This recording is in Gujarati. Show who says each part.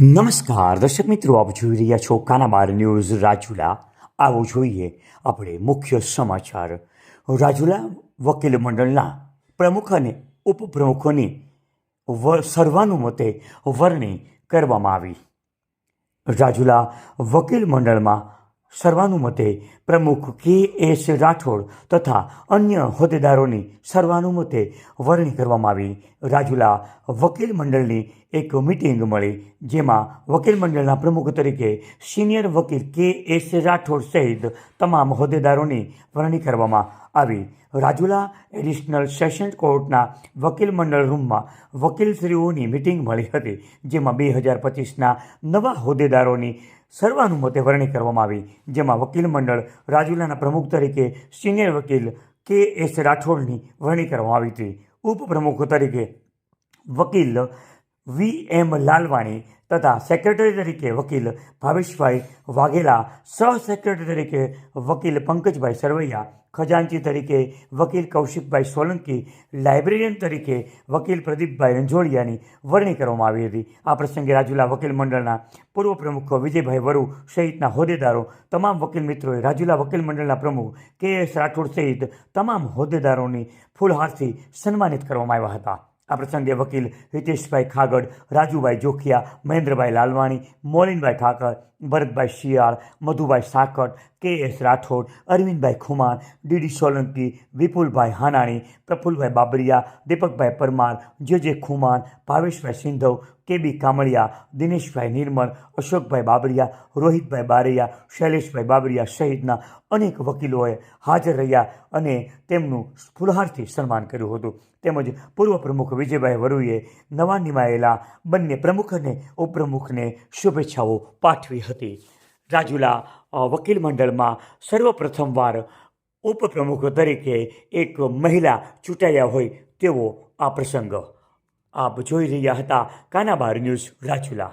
Speaker 1: નમસ્કાર, દર્શક મિત્રો, આપ જોઈ રહ્યા છો કાનાબાર ન્યૂઝ રાજુલા. આવો જોઈએ આપણે મુખ્ય સમાચાર. રાજુલા વકીલ મંડળના પ્રમુખ અને ઉપપ્રમુખોની સર્વાનુમતે વરણી કરવામાં આવી. રાજુલા વકીલ મંડળમાં સર્વાનુમતે પ્રમુખ કે એસ રાઠોડ તથા અન્ય હોદ્દેદારોની સર્વાનુમતે વરણી કરવામાં આવી. રાજુલા વકીલ મંડળની એક મિટિંગ મળી, જેમાં વકીલ મંડળના પ્રમુખ તરીકે સિનિયર વકીલ કે એસ રાઠોડ સહિત તમામ હોદ્દેદારોની વરણી કરવામાં આવી. રાજુલા એડિશનલ સેશન કોર્ટના વકીલ મંડળ રૂમમાં વકીલશ્રીઓની મિટિંગ મળી હતી, જેમાં બે હજાર પચીસના નવા હોદ્દેદારોની સર્વાનુમતે વરણી કરવામાં આવી, જેમાં વકીલ મંડળ રાજુલાના પ્રમુખ તરીકે સિનિયર વકીલ કે એસ રાઠોડની વરણી કરવામાં આવી હતી. ઉપપ્રમુખ તરીકે વકીલ વી એમ લાલવાણી તથા સેક્રેટરી તરીકે વકીલ ભાવેશભાઈ વાઘેલા, સહ સેક્રેટરી તરીકે વકીલ પંકજભાઈ સરવૈયા, ખજાનચી તરીકે વકીલ કૌશિકભાઈ સોલંકી લાઇબ્રેરિયન તરીકે વકીલ પ્રદીપભાઈ રંજોળિયાની વરણી કરવામાં આવી હતી. આ પ્રસંગે રાજુલા વકીલ મંડળના પૂર્વ પ્રમુખ વિજયભાઈ વરુ સહિતના હોદ્દેદારો, તમામ વકીલ મિત્રોએ રાજુલા વકીલ મંડળના પ્રમુખ કે એસ રાઠોડ સહિત તમામ હોદ્દેદારોની ફૂલહારથી સન્માનિત કરવામાં આવ્યા હતા. આ પ્રસંગે વકીલ હિતેશભાઈ ખાગડ, રાજુભાઈ જોખિયા, મહેન્દ્રભાઈ Lalwani, મોલિનભાઈ Thakar, Bharatbhai Shiyal, Madhubhai Sakat K S Rathod, Arvindbhai Khumar DD Solanki, Vipulbhai Hanani Prafulbhai Babariya, Deepakbhai Parmar, J J Khumar ભાવેશભાઈ સિંધવ કે બી કામળિયા, દિનેશભાઈ નિર્મળ, અશોકભાઈ બાબરિયા, રોહિતભાઈ બારૈયા, શૈલેષભાઈ બાબરિયા સહિતના અનેક વકીલોએ હાજર રહ્યા અને તેમનું સ્ફુલહારથી સન્માન કર્યું હતું. તેમજ પૂર્વ પ્રમુખ વિજયભાઈ વરુએ નવા નિમાયેલા બંને પ્રમુખ અને ઉપપ્રમુખને શુભેચ્છાઓ પાઠવી હતી. રાજુલા વકીલ મંડળમાં સર્વપ્રથમવાર ઉપપ્રમુખ તરીકે એક મહિલા ચૂંટાયા હોય તેવો આ પ્રસંગ આપ જોઈ રહ્યા હતા કાનાબાર ન્યૂઝ રાજુલા.